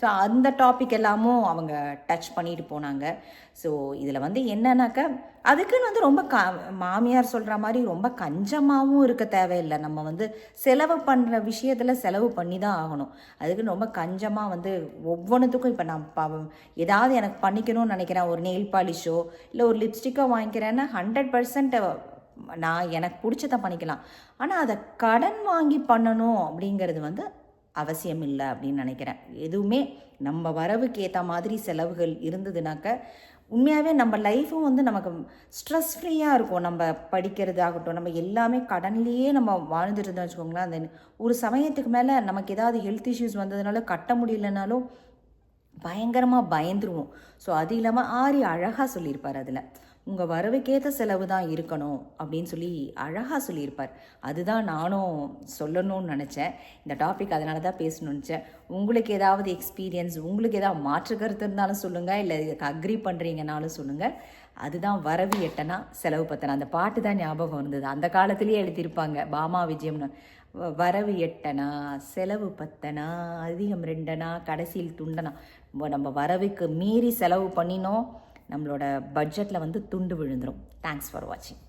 So அந்த topic எல்லாமும் அவங்க டச் பண்ணிட்டு போனாங்க. ஸோ இதில் வந்து என்னன்னாக்கா அதுக்குன்னு வந்து ரொம்ப க மாமியார் சொல்கிற மாதிரி ரொம்ப கஞ்சமாகவும் இருக்க தேவையில்லை. நம்ம வந்து செலவு பண்ணுற விஷயத்தில் செலவு பண்ணி தான் ஆகணும். அதுக்குன்னு ரொம்ப கஞ்சமாக வந்து ஒவ்வொன்றுத்துக்கும் இப்போ நான் ப ஏதாவது எனக்கு பண்ணிக்கணும்னு நினைக்கிறேன். ஒரு நெயில் பாலிஷோ இல்லை ஒரு லிப்ஸ்டிக்கோ வாங்கிக்கிறேன்னா ஹண்ட்ரட் பர்சன்ட் நான் எனக்கு பிடிச்சத பண்ணிக்கலாம். ஆனால் அதை கடன் வாங்கி பண்ணணும் அப்படிங்கிறது வந்து அவசியம் இல்லை அப்படின்னு நினைக்கிறேன். எதுவுமே நம்ம வரவுக்கு ஏற்ற மாதிரி செலவுகள் இருந்ததுனாக்க உண்மையாகவே நம்ம லைஃப்பும் வந்து நமக்கு ஸ்ட்ரெஸ் ஃப்ரீயாக இருக்கும். நம்ம படிக்கிறது ஆகட்டும் நம்ம எல்லாமே கடன்லேயே நம்ம வாழ்ந்துட்டு இருந்தோம் வச்சுக்கோங்களேன். அந்த ஒரு சமயத்துக்கு மேலே நமக்கு ஏதாவது ஹெல்த் இஷ்யூஸ் வந்ததுனால கட்ட முடியலனாலும் பயங்கரமாக பயந்துருவோம். ஸோ அது இல்லாமல் ஆரி அழகாக சொல்லியிருப்பார் அதில். உங்கள் வரவுக்கேற்ற செலவு தான் இருக்கணும் அப்படின்னு சொல்லி அழகாக சொல்லியிருப்பார். அதுதான் நானும் சொல்லணும்னு நினச்சேன். இந்த டாபிக் அதனால தான் பேசணும்னு நினச்சேன். உங்களுக்கு ஏதாவது எக்ஸ்பீரியன்ஸ் உங்களுக்கு ஏதாவது மாற்று கருத்து இருந்தாலும் சொல்லுங்கள் இல்லை இதுக்கு அக்ரி பண்ணுறீங்கனாலும் சொல்லுங்கள் அதுதான் வரவு எட்டனா செலவு பத்தனா. அந்த பாட்டு தான் ஞாபகம் இருந்தது அந்த காலத்திலேயே எழுதியிருப்பாங்க. பாமா விஜயம்னு. வ- வரவு எட்டனா செலவு பத்தனா அதிகம் ரெண்டனா கடைசியில் துண்டனா. நம்ம வரவுக்கு மீறி செலவு பண்ணினோம். நம்மளோட பட்ஜெட்டில் வந்து துண்டு விழுந்துரும். தேங்க்ஸ் ஃபார் வாட்சிங்